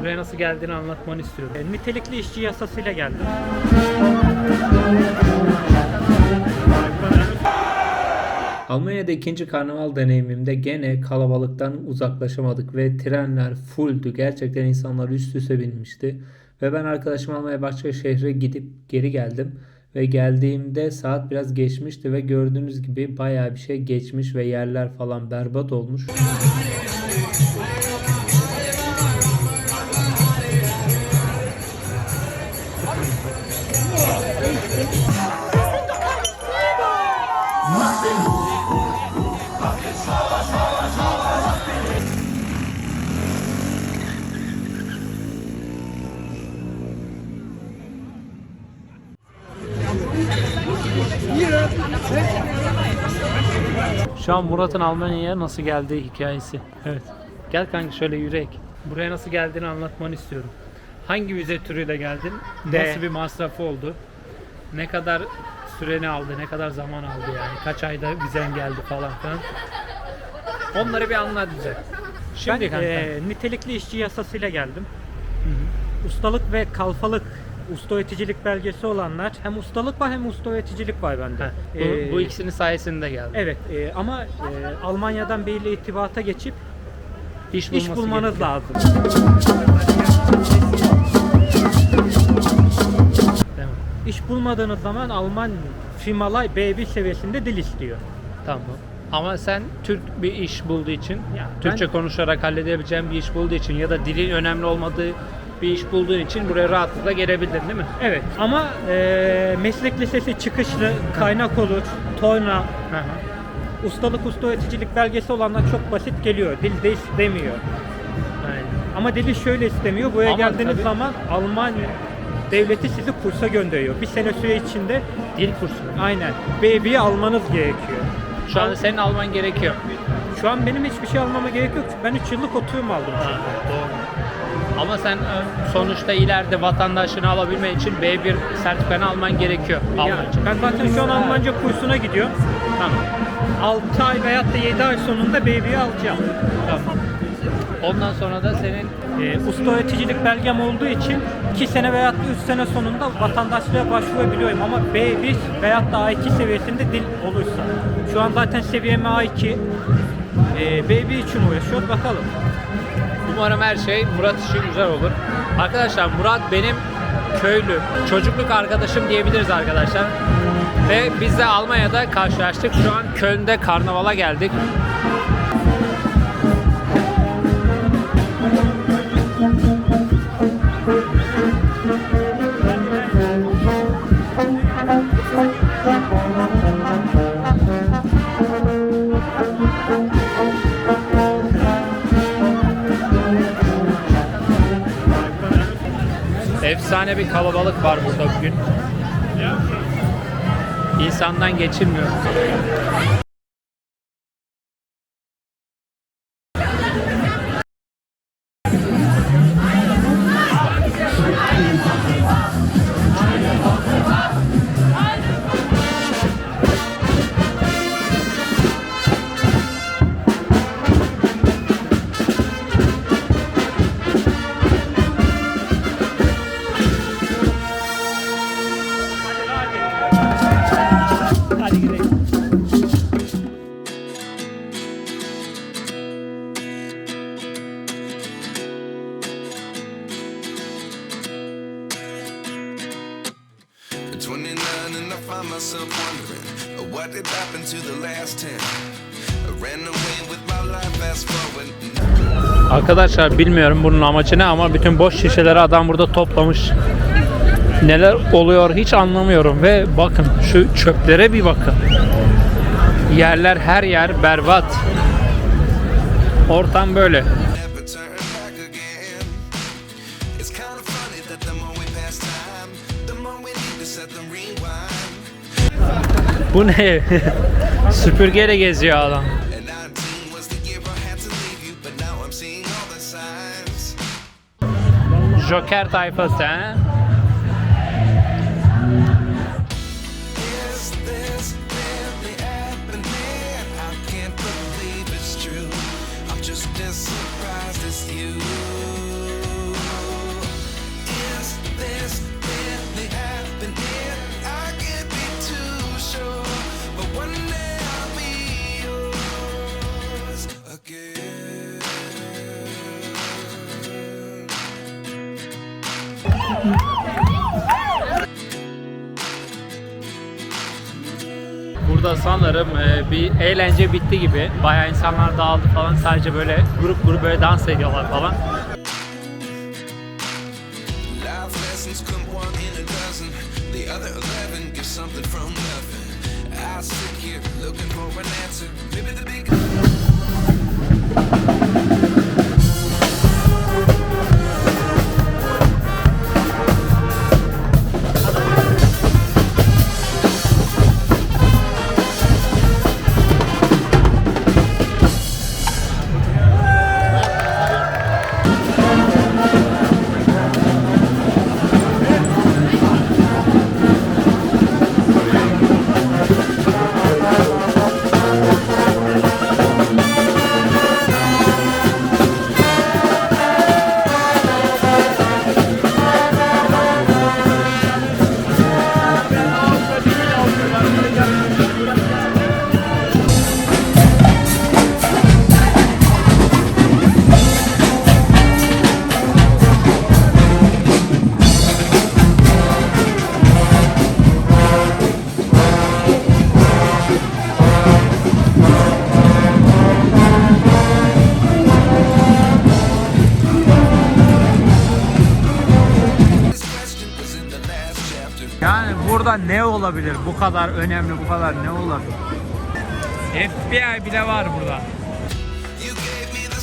Buraya nasıl geldiğini anlatmanı istiyorum. E, Nitelikli işçi yasasıyla geldim. Almanya'da ikinci karnaval deneyimimde gene kalabalıktan uzaklaşamadık ve trenler fulldü. Gerçekten insanlar üst üste binmişti. Ve ben arkadaşımı almaya başka şehre gidip geri geldim. Ve geldiğimde saat biraz geçmişti ve gördüğünüz gibi bayağı bir şey geçmiş ve yerler falan berbat olmuş. Şu an Murat'ın Almanya'ya nasıl geldiği hikayesi. Evet. Gel kanka şöyle yürek. Buraya nasıl geldiğini anlatmanı istiyorum. Hangi vize türüyle geldin? D. Nasıl bir masrafı oldu? Ne kadar süreni aldı? Ne kadar zaman aldı yani? Kaç ayda vizen geldi falan filan. Onları bir anlat bize. Şimdi ben kanka. eee, nitelikli işçi yasasıyla geldim. Ustalık ve kalfalık usta öğreticilik belgesi olanlar hem ustalık var hem usta öğreticilik var bende. Heh, bu, Eee, bu ikisinin sayesinde geldi. Evet eee, ama eee, Almanya'dan biriyle irtibata geçip İş, iş bulmanız gerekiyor. lazım. İş bulmadığınız zaman Alman firmalar B1 seviyesinde dil istiyor. Tamam. Ama sen Türk bir iş bulduğu için, Ya Türkçe ben- konuşarak halledebileceğin bir iş bulduğu için ya da dilin önemli olmadığı bir iş bulduğun için buraya rahatlıkla gelebildin değil mi? Evet ama eee, meslek lisesi çıkışlı kaynak olur, torna, Hı hı. ustalık usta öğreticilik belgesi olanlar çok basit geliyor. Dil de istemiyor. Aynen. Ama dili şöyle istemiyor. Buraya Ama geldiğiniz tabii- zaman Alman devleti sizi kursa gönderiyor. Bir sene süre içinde Dil kursu. aynen B1'yi almanız gerekiyor. Şu an senin alman gerekiyor. Şu an benim hiçbir şey almama gerek yok. Ben 3 yıllık oturum aldım. doğru. Ama sen e, sonuçta ileride vatandaşını alabilmen için B1 sertifikanı alman gerekiyor. Ya, Almanca. ben zaten şu an Almanca kursuna gidiyorum. Tamam. 6 ay veyahut da 7 ay sonunda B1'yi alacağım. Tamam. Ondan sonra da senin Ee, usta öğreticilik belgem olduğu için 2 sene da 3 sene sonunda vatandaşlığa başvurabiliyorum ama B1 veyahut da A2 seviyesinde dil olursa. Şu an zaten seviyem A2. Ee, B1 için uğraşıyor. Bakalım. Umarım her şey Murat için güzel olur. Arkadaşlar Murat benim köylü, çocukluk arkadaşım diyebiliriz arkadaşlar. Ve biz de Almanya'da karşılaştık. Şu an Köln'de karnavala geldik. Efsane bir kalabalık var burada bugün. İnsandan geçilmiyor. Hadi gidelim. At 29 and I find myself wondering uh, what did happen to the last 10. I ran away with my life fast forward. Arkadaşlar bilmiyorum bunun amacı ne ama bütün boş şişeleri adam burada toplamış. Neler oluyor hiç anlamıyorum ve bakın şu çöplere bir bakın. Yerler her yer berbat. Ortam böyle. Never turn back again. It's kind of funny just as surprised as you. Is this really happening? I can't be too sure, but one day I'll be yours again. Burada sanırım e, bir eğlence bitti gibi. Bayağı insanlar dağıldı falan. Sadece böyle grup grup böyle dans ediyorlar falan. Ne olabilir? Bu kadar önemli, bu kadar ne olabilir? FBI bile var burada. You gave me the